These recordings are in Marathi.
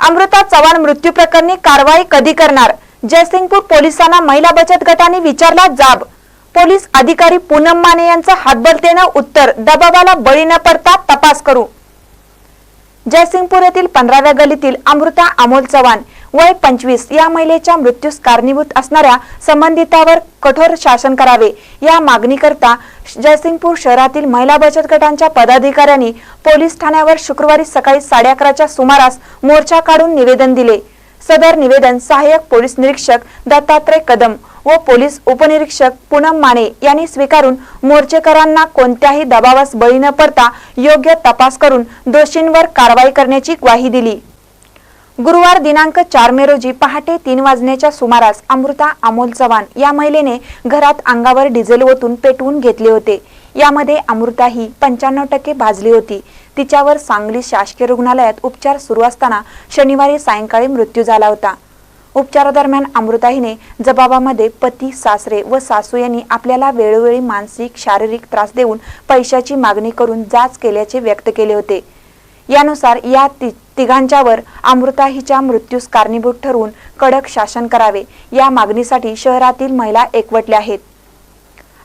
अमृता चव्हाण मृत्यू प्रकरणी कारवाई कधी करणार? जयसिंगपूर पोलिसांना महिला बचत गटाने विचारला जाब. पोलीस अधिकारी पूनम माने यांचं हातबलतेनं उत्तर दबावाला बळी न पडता तपास करू. जयसिंगपूर येथील पंधराव्या गलीतील अमृता अमोल चव्हाण वय पंचवीस या महिलेच्या मृत्यूस कारणीभूत असणाऱ्या संबंधितावर कठोर शासन करावे. या मागणीकरता जयसिंगपूर शहरातील महिला बचत गटांच्या पदाधिकाऱ्यांनी पोलीस ठाण्यावर शुक्रवारी सकाळी साडे अकराच्या सुमारास मोर्चा काढून निवेदन दिले. सदर निवेदन सहाय्यक पोलीस निरीक्षक दत्तात्रय कदम व पोलीस उपनिरीक्षक पूनम माने यांनी स्वीकारून मोर्चेकरांना कोणत्याही दबावास बळी न पडता योग्य तपास करून दोषींवर कारवाई करण्याची ग्वाही दिली. गुरुवार दिनांक चार मे रोजी पहाटे तीन वाजण्याच्या सुमारास अमृता अमोल चव्हाण या महिलेने घरात अंगावर डिझेल ओतून पेटवून घेतले होते. यामध्ये अमृता ही पंच्याण्णव टक्के भाजली होती. तिच्यावर सांगली शासकीय रुग्णालयात उपचार सुरू असताना शनिवारी सायंकाळी मृत्यू झाला होता. उपचारादरम्यान अमृता हिने जबाबामध्ये पती सासरे व सासू यांनी आपल्याला वेळोवेळी मानसिक शारीरिक त्रास देऊन पैशाची मागणी करून जाच केल्याचे व्यक्त केले होते. यानुसार या ति तिघांच्यावर अमृता हिच्या मृत्यूस कारणीभूत ठरवून कडक शासन करावे या मागणीसाठी शहरातील महिला एकवटल्या आहेत.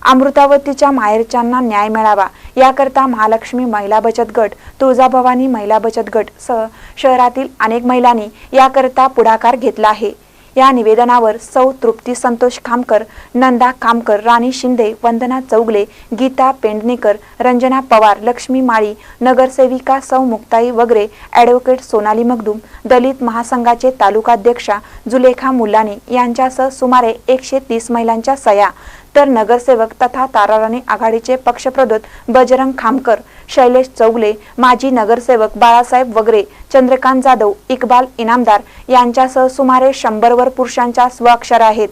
अमृतावतीच्या माहेरच्यांना न्याय मिळावा याकरता महालक्ष्मी महिला बचत गट तुळजाभवानी महिला बचत गट सह शहरातील अनेक महिलांनी याकरता पुढाकार घेतला आहे. या निवेदनावर सौ तृप्ती संतोष खामकर नंदा खामकर राणी शिंदे वंदना चौगले गीता पेंडणेकर रंजना पवार लक्ष्मी माळी नगरसेविका सौ मुक्ताई वगैरे ॲडव्होकेट सोनाली मगदूम दलित महासंघाचे तालुकाध्यक्षा जुलेखा मुलानी यांच्यासह सुमारे एकशे तीस महिलांच्या सया तर नगरसेवक तथा ताराराणी आघाडीचे पक्षप्रदोत बजरंग खामकर शैलेश चौगले माजी नगरसेवक बाळासाहेब वगैरे चंद्रकांत जाधव इक्बाल इनामदार यांच्यासह सुमारे शंभरवर पुरुषांच्या स्वाक्षर आहेत.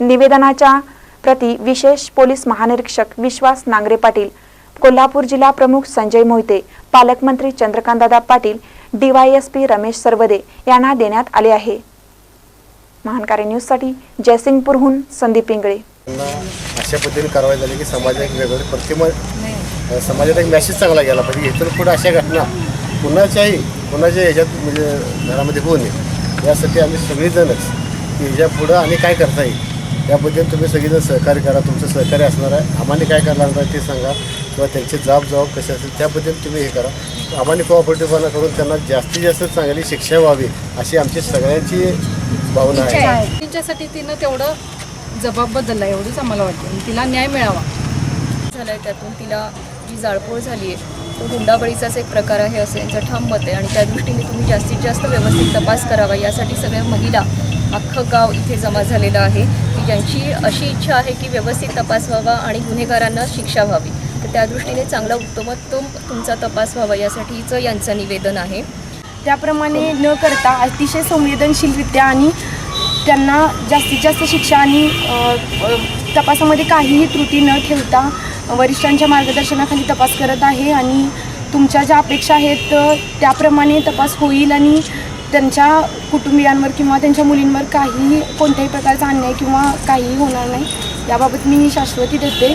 निवेदनाच्या प्रति विशेष पोलीस महानिरीक्षक विश्वास नांगरे पाटील कोल्हापूर जिल्हा प्रमुख संजय मोहिते पालकमंत्री Chandrakantdada Patil D Y S P Ramesh Sarvade यांना देण्यात आले आहे. महानकारी न्यूजसाठी जयसिंगपूरहून संदीप इंगळे. अशा पद्धतीने कारवाई झाली की समाजात एक वेगळं प्रतिमा समाजात एक मॅसेज चांगला गेला पाहिजे. इथून पुढे अशा घटना कुणाच्याही कुणाच्या ह्याच्यात म्हणजे घरामध्ये होऊ नये. यासाठी आम्ही सगळीजणच की ह्याच्या पुढं आणि काय करता येईल याबद्दल तुम्ही सगळीजण सहकार्य करा. तुमचं सहकार्य असणार आहे. आम्हाला काय करणार आहे ते सांगा. किंवा त्यांचे जाब जबाब कसे असेल त्याबद्दल तुम्ही हे करा. आम्हाला कोऑपरेटिव्हपणा करून त्यांना जास्तीत जास्त चांगली शिक्षा व्हावी अशी आमची सगळ्यांची भावना आहे. तिच्यासाठी तिनं तेवढं जबाब बदलला एवढंच आम्हाला वाटतं. आणि तिला न्याय मिळावा. झालाय त्यातून तिला जी जाळपोळ झाली आहे तो हुंडाबळीचाच एक प्रकार आहे असं यांचं ठाम मत आहे. आणि त्या दृष्टीने तुम्ही जास्तीत जास्त व्यवस्थित तपास करावा. यासाठी सगळ्या महिला अख्खं गाव इथे जमा झालेलं आहे. की ज्यांची अशी इच्छा आहे की व्यवस्थित तपास व्हावा आणि गुन्हेगारांना शिक्षा व्हावी. तर त्या दृष्टीने चांगला उत्तमोत्तम तुमचा तपास व्हावा यासाठीचं यांचं निवेदन आहे. त्याप्रमाणे न करता अतिशय संवेदनशीलरित्या आणि त्यांना जास्तीत जास्त शिक्षा आणि तपासामध्ये काहीही त्रुटी न ठेवता वरिष्ठांच्या मार्गदर्शनाखाली तपास करत आहे आणि तुमच्या ज्या अपेक्षा आहेत त्याप्रमाणे तपास होईल आणि त्यांच्या कुटुंबियांवर किंवा त्यांच्या मुलींवर काहीही कोणत्याही प्रकारचा अन्याय किंवा काहीही होणार नाही याबाबत मी शाश्वती देते.